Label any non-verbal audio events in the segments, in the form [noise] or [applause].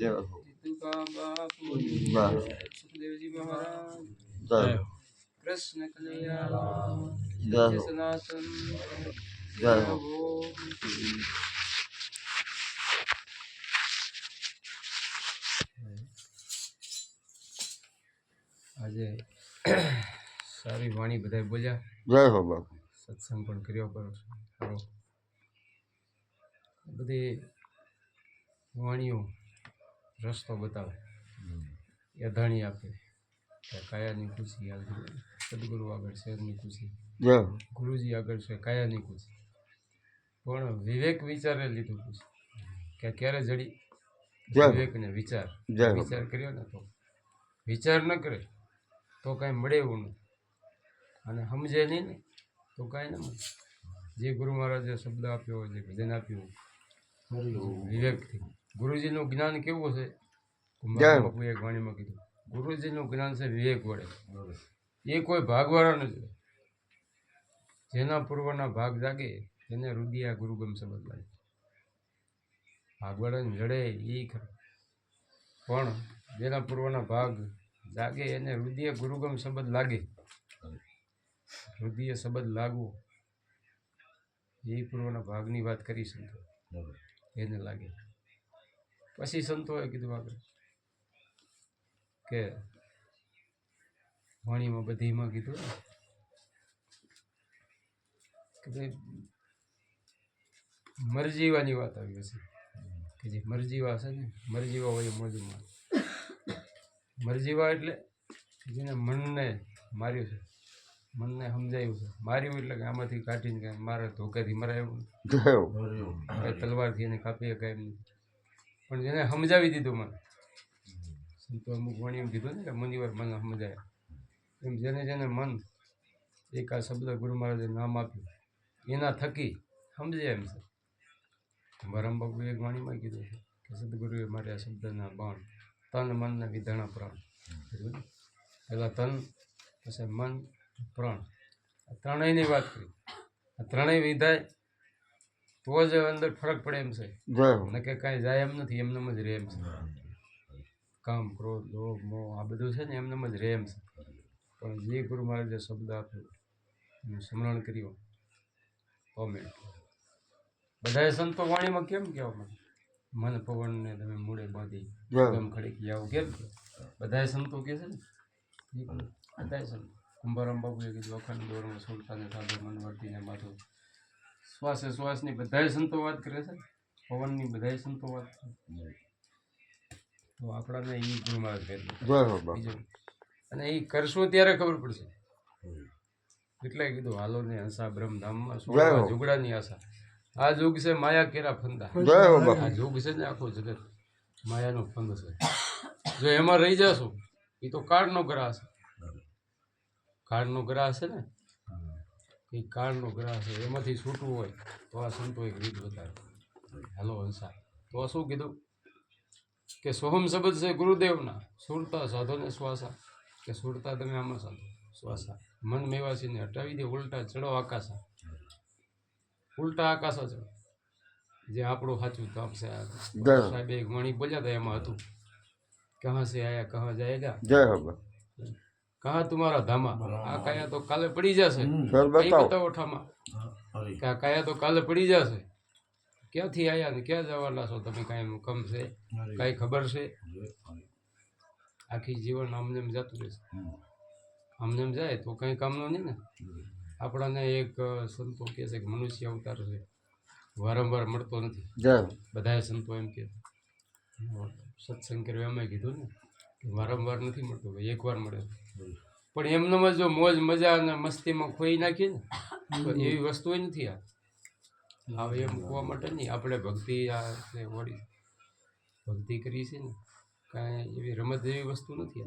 જય હો તુકા બાપુ વાહ. સુખદેવજી મહારાજ. જય. હો કૃષ્ણ કનૈયા જય હો સનાતન જય હો આજે સારી વાણી બધા બોલ્યા. જય હો બાપુ. સત્સંગ પણ કર્યો કરો સારો. બધી વાણીઓ રસ્તો બતાવે. યધાણી આપે. કે કાયાની ખુશી આગળ સદગુરુ આગળ શહેરની ખુશી. ગુરુજી આગળ છે કાયાની ખુશી. પણ વિવેક વિચારે લીધું ખુશી. કે ક્યારે જડી? વિવેકને વિચાર. વિચાર કર્યો ને તો. વિચાર ન કરે તો કાંઈ મળે એવું નહીં અને સમજે નહીં ને તો કાંઈ ન મળે. જે ગુરુ મહારાજે શબ્દ આપ્યો જે ભજન આપ્યું વિવેકથી. ગુરુજીનું જ્ઞાન કેવું છે. બાપુએ એક વાણીમાં કીધું. ગુરુજીનું જ્ઞાન છે વિવેક વડે. એ કોઈ ભાગવાળા નથી જેના પૂર્વના ભાગ જાગે તેને રુદિયા ગુરુગમ ગમશે લાગે ભાગવાળાને જડે એ ખરું. પણ જેના પૂર્વના ભાગ જાગે એને રુદિય ગુરુગમ શબ્દ લાગે. રુદિય શબ્દ લાગવો એ પૂર્વના ભાગની વાત કરી સંતો એને લાગે. પછી સંતોએ કીધું આગળ કે વાણીમાં બધીમાં કીધું કે ભાઈ મરજીવાની વાત આવી હશે. કે જે મરજીવા છે ને મરજીવા હોય મોજમાં મરજીવા એટલે જેને મનને માર્યું છે. મનને સમજાયું છે. માર્યું એટલે કે આમાંથી કાઢીને કાંઈ મારે ધોકાથી મરાયું. કાંઈ તલવારથી એને કાપી શકાય એમ. નથી પણ જેને સમજાવી દીધું મને. સંતો અમુક વાણીઓ કીધું ને કે મુનિવર મને સમજાય એમ જેને જેને મન એક આ શબ્દ ગુરુ મહારાજે નામ આપ્યું, એના થકી સમજે એમ છે. વરમ બાપુ એક વાણીમાં કીધું છે કે સદગુરુએ મારે આ શબ્દના બાણ તન મનને વિધાણા પ્રાણ. પહેલાં તન, પછી મન, પ્રાણ. આ ત્રણેયની વાત કરી. આ ત્રણેય વિધાય તો જ અંદર ફરક પડે એમ છે. નકે કાંઈ જાય એમ નથી એમને જ રહે એમ છે. કામ ક્રોધ લોભ મોહ આ બધું છે ને એમનેમ જ રહે એમ છે. પણ જે ગુરુ મહારાજે શબ્દ આપ્યો એનું સ્મરણ કર્યું કોમેન્ટ બધાએ સંતો વાણીમાં કેમ કહેવા મને મન પવનને તમે મૂળે બાંધી જય ખડી ગમ આવું કેમ કે? બધાએ સંતો કહે છે ને બધાએ સંતો. કુંભારામ બાબુએ કીધું અખંડ દોરમાં સુલતાને સાધુ મન વર્તીને માથું શ્વાસે શ્વાસની બધાય સંતો વાત કરે છે? પવનની બધાએ સંતો વાત કરે તો આપણાને એ ગુણમાં અને એ કરશું ત્યારે ખબર પડશે. એટલે કીધું હાલો ને હંસા બ્રહ્મધામમાં જય ઝુગડાની આશા. આ જુગ છે માયા કેરા ફંદા. આ જુગ છે ને આખું જગત માયાનો ફંદ છે. જો એમાં રહી જશો એ તો કાળનો ગ્રાહ છે કાળનો ગ્રાહ છે ને એ કાળનો ગ્રહ છે એમાંથી છૂટવું હોય તો આ સંતો એક રીત બતાવે. હેલો હંસા તો આ શું કીધું? કે સોહમ શબ્દ છે ગુરુદેવના. સુરતા સાધોને શ્વાસા. કે સુરતા તમે આમાં સાધો. શ્વાસા. મન મેવાસીને હટાવી દે ઉલટા ચડો આકાશા. ઉલટા આકાશા ચડો. જે આપણું સાચું કામ છે. સાહેબ એક વાણી બોલ્યા હતા એમાં હતું. કહા સે આયા કહા જાયગા? જય હો કહા તુમારા ધામા. આ કાયા તો કાલે પડી જશે. બતાવો. ઠામા. કે આ કાયા તો કાલે પડી જશે. ક્યાંથી આયા ને ક્યાં જવાના છો તમે કાંઈ કમ છે? કાંઈ ખબર છે? આખી જીવન આમને જતું રહેશે. આમને એમ જાય તો કંઈ કામનું નહીં ને. આપણાને એક સંતો કહે છે કે મનુષ્ય અવતાર છે. વારંવાર મળતો નથી. બધા બધાએ સંતો એમ કે સત્સંગ કર્યો એમ કીધું ને કે વારંવાર નથી મળતો ભાઈ એકવાર મળે પણ એમને જો મોજ મજા અને મસ્તીમાં ખોઈ નાખીએ ને તો એવી વસ્તુ નથી આ. હવે એમ મૂકવા માટે નહીં આપણે ભક્તિ આ વળી ભક્તિ કરી છે ને કાંઈ એવી રમત જેવી વસ્તુ નથી.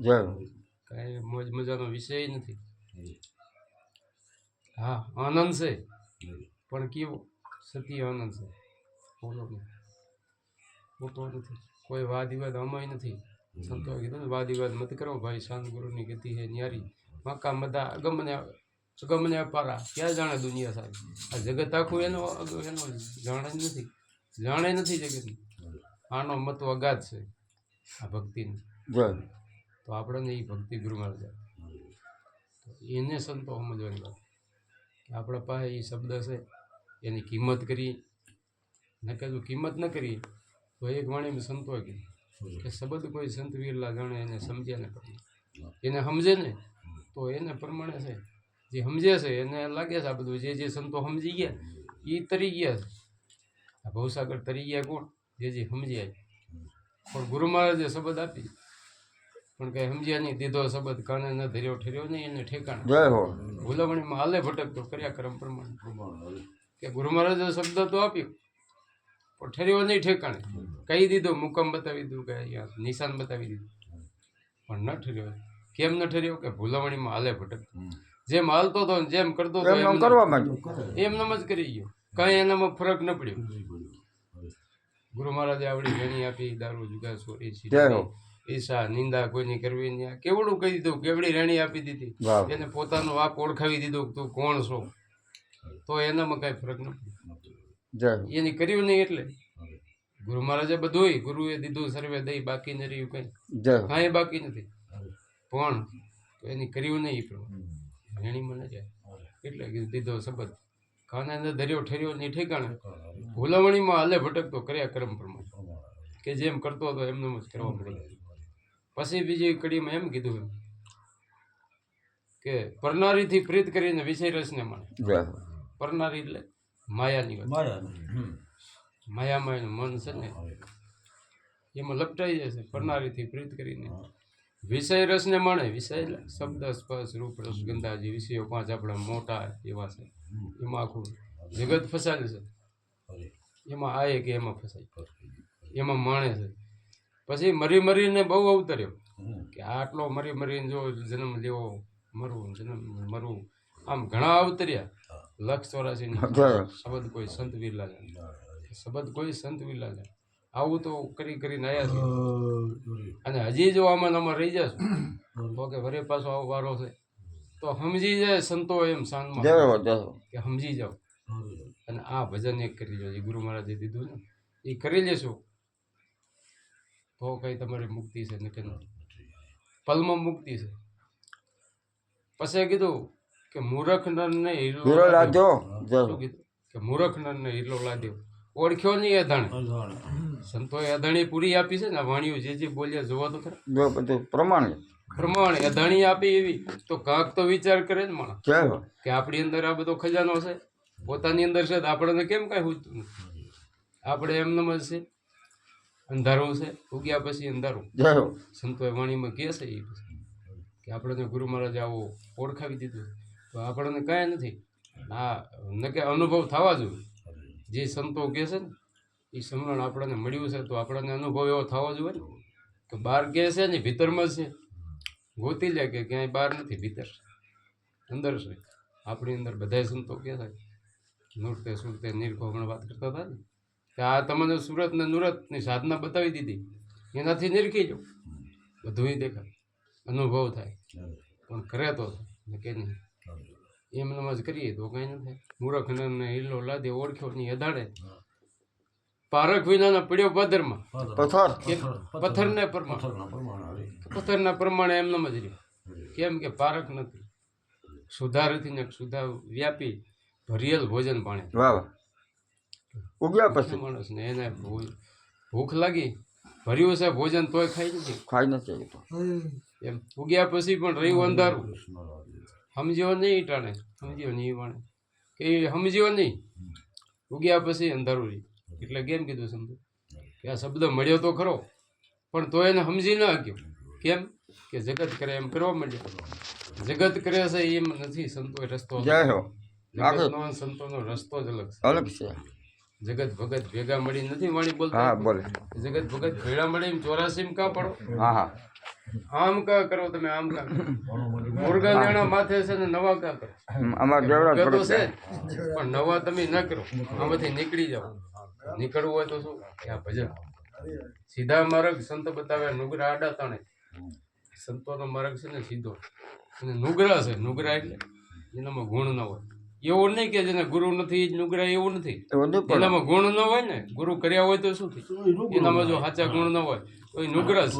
કાંઈ મોજ મજાનો વિષય નથી. હા આનંદ છે. પણ કેવો? સતી આનંદ છે. બોલો મોટો નથી. કોઈ વાદ વિવાદ અમાય નથી. સંતોએ કીધું ને વાદ વિવાદ મત કરો. ભાઈ શાંત ગુરુની ગતિ હે ન્યારી. માકા મદા અગમને અગમને અપારા ક્યાં જાણે દુનિયા સારી આ જગત આખું એનો એનો જાણે જ નથી. જાણે નથી જગતનું આનો મતો અગાધ છે આ ભક્તિની. તો આપણને એ ભક્તિ ગુરુ મહારાજ તો એને સંતો સમજવાની વાત. કે આપણા પાસે એ શબ્દ છે એની કિંમત કરી ન કીધું કિંમત ન કરી તો એક વાણીમાં સંતો કીધું કે શબ્દ કોઈ સંત વીરલા જાણે એને સમજ્યા ને પ્રમાણે. એને સમજે ને તો એને પ્રમાણે છે. જે સમજે છે એને લાગે છે આ બધું. જે જે સંતો સમજી ગયા એ તરી ગયા છે. આ ભવસાગર તરી ગયા કોણ? જે જે સમજ્યા પણ ગુરુ મહારાજે શબ્દ આપી. પણ કઈ સમજ્યા નહીં. દીધો શબ્દ કાને ન ધર્યો ઠર્યો નહીં એને ઠેકાણ. ભૂલવણીમાં હાલે ભટકતો કર્યા કરમ પ્રમાણે કે ગુરુ મહારાજે શબ્દ તો આપ્યો. પણ ઠર્યો નહીં ઠેકાણે. કહી દીધો મુકમ બતાવી દીધું કે અહીંયા નિશાન બતાવી દીધું. પણ ન ઠર્યો. કેમ ન ઠર્યો? કે ભૂલવણીમાં હાલે ભટક જેમ હાલતો હતો ને જેમ કરતો હતો એમ એમ કરવા માંડ્યું. એમનેમ જ કરી ગયો. કઈ એનામાં ફરક ન પડ્યો. ગુરુ મહારાજે આવડી ઘણી આપી દારૂ જુગા સોરી ઈશા નિંદા કોઈની કરવી નહીં. કેવડું કહી દીધું? કેવડી રેણી આપી દીધી? એને પોતાનો વાપ ઓળખાવી દીધો તું કોણ છો? તો એનામાં કાંઈ ફરક ન પડ્યો. એની કર્યું નહીં એટલે. ગુરુ મહારાજે ગુરુ ગુરુએ દીધું સર્વે દઈ બાકી ન રહ્યું કઈ. કાંઈ બાકી નથી. પણ એની કર્યું નહીં એ પ્રમાણે રેણીમાં ન જાય. એટલે દીધો શબ્દ ખાના અંદર દરિયો ઠર્યો નહીં ઠેકાણે. ભૂલામણીમાં હાલે ભટકતો કર્યા કર્મ પ્રમાણે. કે જેમ કરતો હતો એમને જ કરવા મળી પછી બીજી કડીમાં એમ કીધું એમ કે પરનારીથી પ્રીત કરીને વિષય રસને મળે. પરનારી એટલે માયાની વાત. માયામાં એનું મન છે ને એમાં લપટાઈ જાય છે પરનારીથી પ્રીત કરીને. વિષય રસને માણે વિષય શબ્દ સ્પર્શ રૂપ રસ ગંધાજી વિષયો પાંચ આપણા મોટા એવા છે. એમાં આખું જગત ફસાયેલું છે. એમાં આ કે એમાં ફસાય એમાં માણે છે. પછી મરી મરીને બહુ અવતર્યો કે આટલો મરી મરીને જો જન્મ લેવો મરવું જન્મ મરવું આમ ઘણા અવતર્યા. લક્ષ જય શબ્દ કોઈ સંત વિરલા શબ્દ કોઈ સંત વિરલા આવું તો કરી કરીને આવ્યા છે. અને હજી જો આમાં ને આમાં રહી જશો તો કે વરે પાછો આવો વારો છે. તો સમજી જાય સંતો એમ સાંજમાં. કે સમજી જાઓ. અને આ ભજન એક કરી લો જે ગુરુ મહારાજે દીધું ને એ કરી લેશો. તો કઈ તમારી મુક્તિ છે નકે નથી પલમાં મુક્તિ છે. પછી કીધું કે મૂરખ નરને હીરો હીરો લાદ્યો. કે મૂરખ નરને હીરો લાદ્યો. ઓળખ્યો નહીં અધાણ. સંતોએ અધાણી પૂરી આપી છે ને વાણીઓ જે જે બોલ્યા જોવા તો ખરા. બધું પ્રમાણે. પ્રમાણે અધાણી આપી એવી તો કાંક તો વિચાર કરે ને માણસ. કે આપણી અંદર આ બધો ખજાનો છે. પોતાની અંદર છે તો આપણને કેમ કાંઈ સૂચતું નથી? આપણે એમ નમ છે. અંધારું છે. ઉગ્યા પછી અંધારું. સંતોએ વાણીમાં કહે છે એ પછી કે આપણને ગુરુ મહારાજ આવો ઓળખાવી દીધું તો આપણને કાંઈ નથી. આ ન કે અનુભવ થવા જોઈએ. જે સંતો કહે છે ને એ સમરણ આપણને મળ્યું છે તો આપણને અનુભવ એવો થવો જોઈએ ને કે બહાર કહે છે ને ભીતરમાં છે. ગોતી લે કે ક્યાંય બહાર નથી ભીતર. અંદર છે. આપણી અંદર બધાય સંતો કહે છે. નૃત્ય સુરતે નિરખો હમણાં વાત કરતા હતા ને. કે આ તમને સુરત ને નુરતની સાધના બતાવી દીધી. એનાથી નિરખી જાઓ. બધું દેખાય. અનુભવ થાય. પણ કરે તો ને કે નહીં. એમ નમાજ કરીએ તો કઈ ન થાય. મૂરખ ને હિલ્લો લાદે ઓળખ્યો ની અદાડે. પારખ વિનાના પડ્યો પાદરમાં પથ્થર. એક પથ્થરને પ્રમાણે. પથ્થરના પ્રમાણે એમ નમ જ રહ્યો. કેમ કે પારખ નથી. સુધારથી ને સુધા વ્યાપી ભરિયેલ ભોજન પાણે. ઉગ્યા પછી. માણસને એને ભૂ- ભૂખ લાગી. ભર્યું છે ભોજન તોય ખાઈ નથી. ખાઈ નથી એમ ઉગ્યા પછી પણ રહ્યું અંધારું. સમજ્યો નહીં ટાણે સમજ્યો નહીં પણ કે સમજ્યો નહીં ઉગ્યા પછી અંધારું રહી એટલે કેમ કીધું સમજો કે આ શબ્દ મળ્યો તો ખરો પણ તો એને સમજી ન શક્યો. કેમ? કે જગત કરે એમ કરવા માંડ્યો. જગત કરે છે એમ નથી સંતો રસ્તો સંતોનો રસ્તો જ અલગ છે. અલગ છે. જગત ભગત ભેગા મળી નથી વાણી બોલતા. બોલે. જગત ભગત ભેળા મળી ચોરાસી કા પડો? હા હા. આમ કા કરો તમે આમ કા મુર્ગા મુરગા માથે છે ને નવા કા કરો. અમાર દેવડા ભગત છે પણ નવા તમે ન કરો. આમાંથી નીકળી જાઓ. નીકળવું હોય તો શું? આ ભજન. સીધા માર્ગ સંત બતાવ્યા નુગરા આડા તાણે. સંતોનો માર્ગ છે ને સીધો. અને નુગરા છે નુગરા એટલે એનામાં ગુણ ન હોય. એવું નહીં કે જેને ગુરુ નથી નુગરા એવું નથી. એનામાં ગુણ ન હોય ને ગુરુ કર્યા હોય તો શું થાય? એનામાં જો સાચા ગુણ ન હોય તો એ નુગ્રહ છે.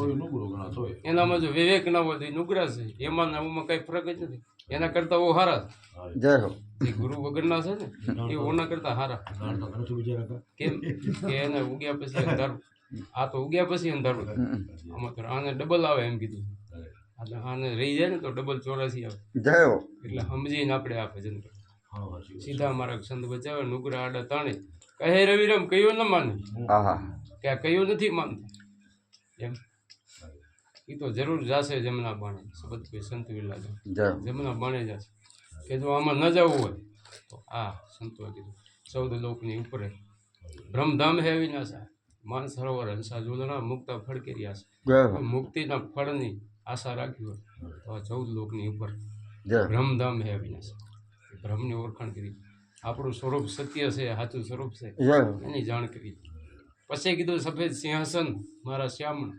એનામાં જો વિવેક ના હોય તો એ નુગ્રહ છે. એમાં ને એમાં કઈ ફરક જ નથી. એના કરતા ઓ હારા છે. જય હો. જે ગુરુ વગરના છે ને એ ઓના કરતા હારા કેમ કે એને ઉગ્યા પછી અંધારું. આ તો ઉગ્યા પછી અંધારું આમાં તો આને ડબલ આવે એમ કીધું. આને આને રહી જાય ને તો ડબલ ચોરાસી આવે. જય હો. એટલે સમજીને આપણે આ ભજન કરીએ. સીધા મારા છંદ બચાવે નુગરા આડા તાણે. કહે રવિરામ કયું ન માને? આહા કે આ કયું નથી માનતું. એમ. એ તો જરૂર જાશે જમના બાણે. સબત સંત વિલા જમના બાણે જશે. કે જો આમાં ન જવું હોય તો આ સંતોએ કીધું ચૌદ લોકની ઉપર બ્રહ્મધામ હે વિનાશા. માન સરોવર હંસા જોલણા મુક્તા ફળકેરી આશા જય મુક્તિના ફળની આશા રાખી હોય તો આ ચૌદ લોકની ઉપર બ્રહ્મધામ હે વિનાશ. બ્રહ્મની ઓળખાણ કરી. આપણું સ્વરૂપ સત્ય છે સાચું સ્વરૂપ છે. એની જાણ કરી. પછી કીધું સફેદ સિંહાસન મારા શ્યામણ.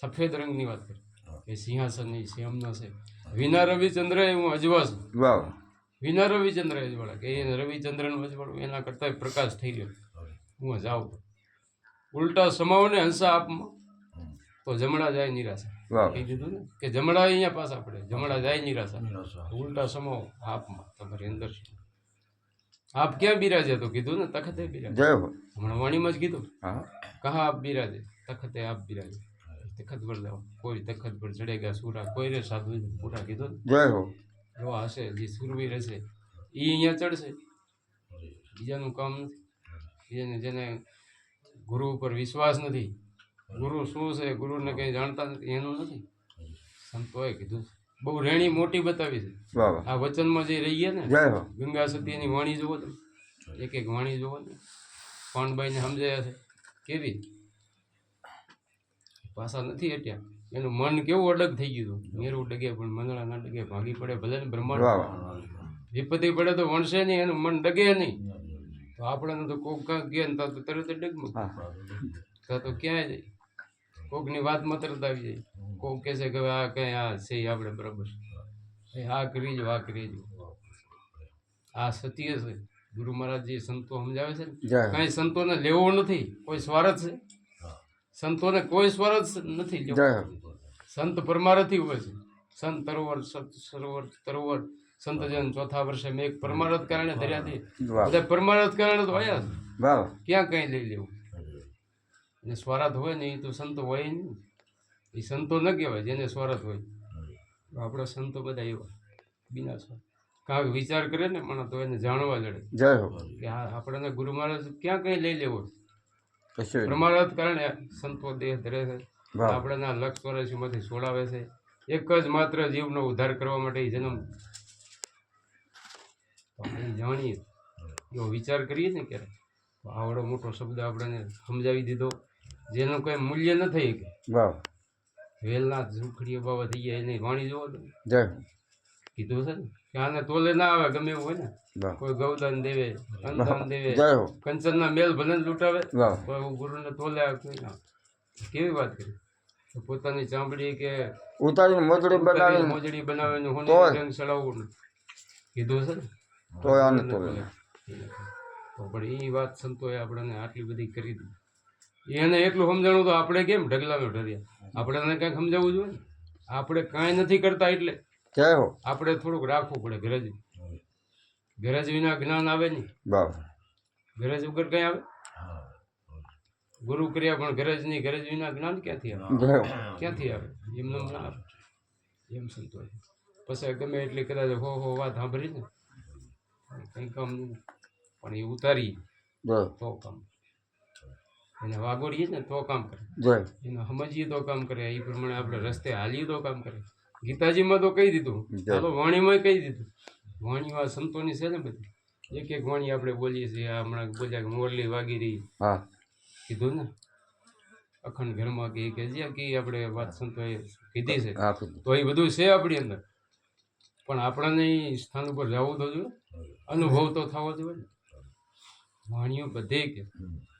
સફેદ રંગની વાત કરી. કે સિંહાસન એ શ્યામનો છે. વિના રવિચંદ્ર એ હું અજવા છું. વિના રવિચંદ્ર અજવાળા. કે એને રવિચંદ્રનું અજવાળું એના કરતાં પ્રકાશ થઈ ગયો. હું જાઉં ઉલટા સમાવને હંસા આપમાં. તો જમણા જાય નિરાશા. કહી દીધું ને કે જમણા અહીંયા પાછા પડે. જમણા જાય નિરાશા. ઉલટા સમો આપમાં તમારી અંદર છે. આપ ક્યાં બિરાજે તો કીધું ને તખતે બિરાજે. જય હો. હમણાં વાણીમાં જ કીધું. હા. કહા આપ બિરાજે? તખતે આપ બિરાજે. તખત પર જાઓ. કોઈ તખત પર ચડેગા સુરા કોઈ રે સાધુ પૂરા કીધું જય હો. એવા હશે જે સુરવીર હશે એ અહીંયા ચડશે. બીજાનું કામ નથી. જેને જેને ગુરુ ઉપર વિશ્વાસ નથી ગુરુ શું છે? ગુરુને કંઈ જાણતા નથી એનું નથી. સંતોએ કીધું. બહુ રેણી મોટી બતાવી છે. આ વચનમાં જે રહી ગયા ને ગંગા સતીની વાણી જુઓ તમે એક એક વાણી જુઓ ને પાનબાઈને સમજાયા છે. કેવી? પાછા નથી હટ્યા. એનું મન કેવું અડગ થઈ ગયું હતું. મેરું ડગે પણ મંદળા ના ડગે. ભાગી પડે ભલે ને બ્રહ્માંડ. વિપત્તિ પડે તો વણશે નહીં એનું મન ડગે નહીં. તો આપણે તો કોક કાંક ગયા ને તો તરત જ ડગમાં. તો ક્યાંય જાય? કોકની વાતમાં તરત આવી જાય. કોક કહે છે કે આ કંઈ આ છે આપણે બરાબર. આ કરી જો આ કરી જો. આ સત્ય છે. ગુરુ મહારાજ જે સંતો સમજાવે છે ને? હો સંતોને લેવો નથી. કોઈ સ્વાર્થ છે? સંતોને કોઈ સ્વાર્થ નથી લેવો. સંત પરમારથી હોય છે. સંત તરોવર સત સરોવર તરોવર સંતજન ચોથા વર્ષે મેં એક પરમારથ કારણે ધર્યા બધા પરમારથ કારણે તો આવ્યા ક્યાં કઈ લઈ લેવું? અને સ્વાર્થ હોય ને એ તો સંતો હોય નહીં. એ સંતો ન કહેવાય જેને સ્વાર્થ હોય. આપણા સંતો બધા એવા બિના સ્વાર્થ કાંઈક વિચાર કરે ને પણ તો એને જાણવા જડે. જય હો. કે હા આપણને ગુરુ મહારાજ ક્યાં કંઈ લઈ લેવો પ્રમાણત કારણે સંતો દેહ ધરે છે. વાહ. આપણે આ લક્ષ ચોરાશીમાંથી છોડાવે છે. એક જ માત્ર જીવનો ઉદ્ધાર કરવા માટે જન્મ. જાણીએ. એવો વિચાર કરીએ ને ક્યારે આવડો મોટો શબ્દ આપણને સમજાવી દીધો. જેનું કોઈ મૂલ્ય ન થઈ શકે વાહ વેલના ઝૂંખડીઓ બાબા થઈ ગયા એની વાણી જોવો જય. કીધું છે ને? કે આને તોલે ના આવે ગમે એવું હોય ને. કોઈ ગૌદાન દેવે અન્નદાન દેવે કંચનના મેલ ભલે લૂંટાવે. કોઈ ગુરુને તોલે આવે કોઈ ના. કેવી વાત કરી? પોતાની ચામડી કે ઉતારી મોજડી બનાવી મોજડી બનાવીને હું. રંગ ચડાવવું કીધું છે ને? તોય આને તોલે. પણ એ વાત સંતોએ આપણને આટલી બધી કરી દીધી. એને એટલું સમજાણું તો આપણે કેમ ઢગલામાં ઢર્યા આપણે એને કંઈક સમજાવવું જોઈએ ને? આપણે કાંઈ નથી કરતા એટલે. હો? આપણે થોડુંક રાખવું પડે ગરજ ગરજ વિના જ્ઞાન આવે નહીં. વાહ ગરજ વગર કંઈ આવે? ગુરુ કર્યા પણ ગરજ નહીં ગરજ વિના જ્ઞાન ક્યાંથી આવે? ક્યાંથી આવે? એમને ના આવે એમ સંતોષ. પછી ગમે એટલી કદાચ હો હો વાત સાંભળી ને? કંઈ કામ નહીં પણ એ ઉતારી. તો કામ. એને વાગોડીએ ને તો કામ કરે. એને સમજીએ તો કામ કરે. એ પ્રમાણે આપણે રસ્તે હાલીએ તો કામ કરે. ગીતાજીમાં તો કહી દીધું. ચાલો વાણીમાં કહી દીધું. વાણીમાં સંતોની છે ને બધી. એક એક વાણી આપણે બોલીએ છીએ. આ હમણાં બોલ્યા કે મોરલી વાગી રહી. કીધું ને? અખંડ ઘરમાં કે કે જે કે આપણે વાત સંતોએ કીધી છે. તો એ બધું છે આપણી અંદર. પણ આપણને સ્થાન ઉપર જવું તો જોઈએ. અનુભવ તો થવો જોઈએ વાણીઓ બધે કે.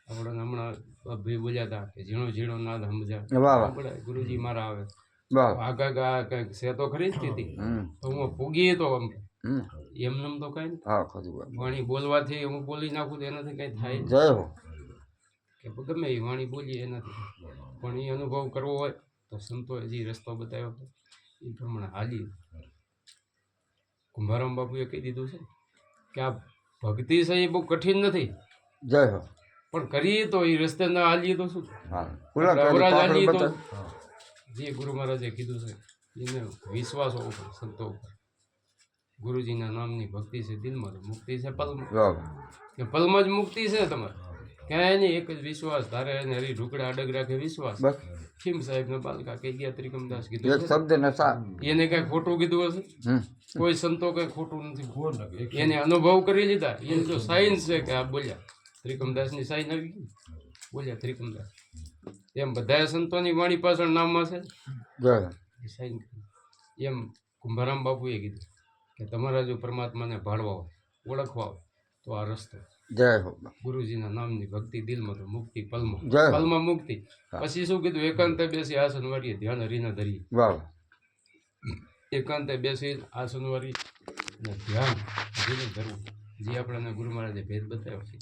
આપણને હમણાં ભાઈ બોલ્યા હતા કે ઝીણો ઝીણો નાદ સમજા વાહ વાહ. આપણે ગુરુજી મારા આવે. આગા ગા કંઈક છે તો ખરી સ્થિતિ. તો હું પૂગીએ તો એમનેમ તો કાંઈ વાણી બોલવાથી હું બોલી નાખું તો એનાથી કઈ થાય જય હો. કે ગમે એ વાણી બોલીએ એનાથી. પણ એ અનુભવ કરવો હોય તો સંતો જે રસ્તો બતાવ્યો એ પ્રમાણે હાલી કુંભારામ બાપુએ કહી દીધું છે કે આ ભક્તિ છે એ બહુ કઠિન નથી. જય હો. પણ કરીએ તો એ રસ્તે ના હાલીએ તો શું? અવરાજ હાલીએ તો. જે ગુરુ મહારાજે કીધું છે એને વિશ્વાસ હોવો પડે સંતો ઉપર. ગુરુજીના નામની ભક્તિ છે દિલમાં તો મુક્તિ છે પલમાં. કે પલમાં જ મુક્તિ છે તમારે? ક્યાંય નહીં એક જ વિશ્વાસ. ધારે એને હરી ઢુકડા અડગ રાખે વિશ્વાસ. ખીમ સાહેબ ને બાલકા કે ગયા ત્રિકમદાસ કીધું એક શબ્દ ને સા. એને કઈ ખોટું કીધું હશે? કોઈ સંતો કઈ ખોટું નથી એને અનુભવ કરી લીધા. એને જો સાયન્સ છે કે આ બોલ્યા. ત્રિકમદાસની સાઈન આવી ગઈ? બોલ્યા ત્રિકમદાસ. એમ બધા સંતોની વાણી પાછળ નામમાં છે? એમ કુંભારામ બાપુએ કીધું કે તમારા જો પરમાત્માને ભાળવા હોય ઓળખવા હોય તો આ રસ્તો જય હો ગુરુજીના નામની ભક્તિ દિલમાં તો મુક્તિ પલમાં. પલમાં મુક્તિ. પછી શું કીધું? એકાંતે બેસી આસન વાળીએ ધ્યાન હરીને ધરીએ. એકાંતે બેસી આસન વાળી ધ્યાન હરીને ધરવું. જે આપણને ગુરુ મહારાજે ભેદ બતાવ્યો છે.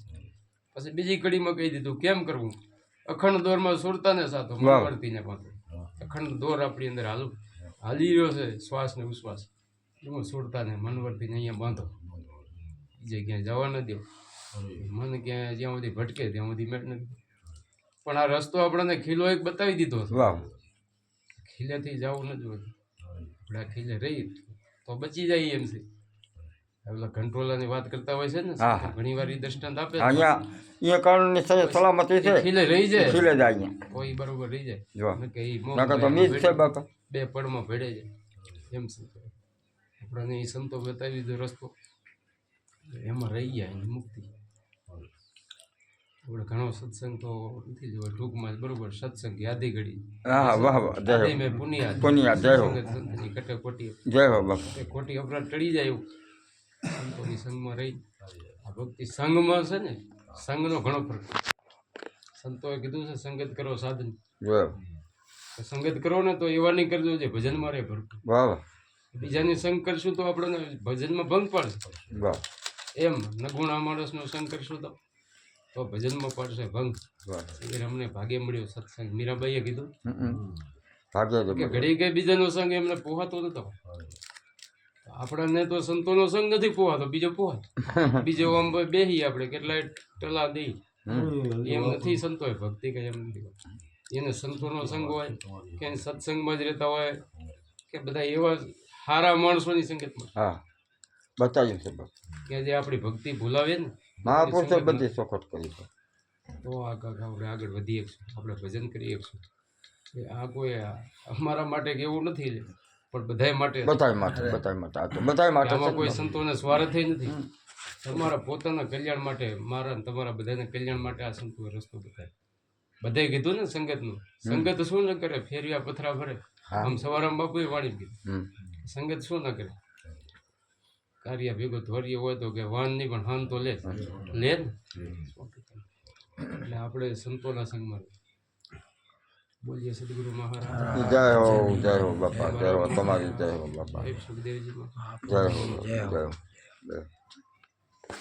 પછી બીજી કડીમાં કહી દીધું કેમ કરવું? અખંડ દોરમાં સુરતાને સાથો વાહ. મનવર્તીને પાંચો અખંડ દોર આપણી અંદર હાલ. હાલી રહ્યો છે શ્વાસ ને ઉશ્વાસ. એમાં સુરતાને મનવર્તીને અહીંયા બાંધો. બીજે ક્યાંય જવા ન દો મન ક્યાંય જ્યાં સુધી ભટકે ત્યાં સુધી મેટ નથી પણ આ રસ્તો આપણને ખીલો એક બતાવી દીધો છે. ખીલેથી જવું નથી આપણે આ ખીલે રહી તો બચી જાય એમ છે. પેલા કંટ્રોલરની વાત કરતા હોય છે ને. ઘણી વાર ઈ દ્રષ્ટાંત આપે અહીંયા અહીંયા કારણની સ- સલામતી છે. ખીલે રહી જાય. ખીલે જાય અહીંયા. તો બરોબર રહી જાય. જો. નકર ઈ મોહ તો ભેળે- છે બાપા. બે પળમાં ભેળે જાય એમ છે આપણને એ સંતો બતાવી દીધો રસ્તો. એમાં રહી ગયા એની મુક્તિ. આપણે ઘણો સત્સંગ તો નથી જોયો. ટૂંકમાં જ બરોબર સત્સંગ યાદી ઘડી. હા વાહ વાહ જય હો. પુનિયા પુનિયા, જય હો. સંતની કટે કોટી જય હો બાપા. એ અપરાધ ટળી જાય એવું. સંતોની સંઘમાં રહી. આ ભક્તિ સંઘમાં છે ને સંઘનો ઘણો ફરક સંતોએ કીધું છે સંગત કરો સાધન. સંગત કરો ને તો એવા નહીં કરજો જે ભજનમાં રહે ભરપૂર. બીજાની સંગ કરશું તો આપણને ભજનમાં ભંગ પડશે. એમ નગુણા માણસનો સંગ કરશું તો તો ભજનમાં પડશે ભંગ. એ અમને ભાગે મળ્યો સત્સંગ. મીરાબાઈએ કીધું. ભાગ્ય કે. ઘડી ગઈ બીજાનો સંગ એમને પોહાતો નતો. આપણને તો સંતોનો સંગ નથી પોવાતો બીજો પોહાતો બીજો [laughs] આમ બેહી આપણે કેટલાય ટલા દઈ. એમ નથી સંતોય ભક્તિ કઈ એમ નથી એને સંતોનો સંગ હોય કે સત્સંગમાં જ રહેતા હોય કે બધા એવા સારા માણસોની સંગતમાં. હા. બતાવ્યું છે કે જે આપણી ભક્તિ ભૂલાવે ને મહાપુરુષે બધી ચોખટ કરી છે. તો આગળ આપણે આગળ વધીએ આપણે ભજન કરીએ આ કોઈ આ અમારા માટે કેવું નથી પણ બધાય માટે. બધાય માટે બધાય માટે. આ તો બધાય માટે આમાં કોઈ સંતોને સ્વાર્થ નથી. તમારા પોતાના કલ્યાણ માટે મારા તમારા બધાના કલ્યાણ માટે આ સંતો રસ્તો બતાવે બધાય કીધું ને સંગતનું. સંગત શું ન કરે? ફેરિયા પથરા ભરે. આમ સવારામ બાપુએ વાણી કીધું. સંગત શું ન કરે? કાર્ય ભેગો ધોર્ય હોય તો કે વાન નહીં પણ હાન તો લે લે ને? એટલે આપણે સંતોના સંગમાં. બોલીએ સદગુરુ મહારાજ. જય હો જય હો બાપા જય હો તમારી જય હો બાપા. જય હો જય હો.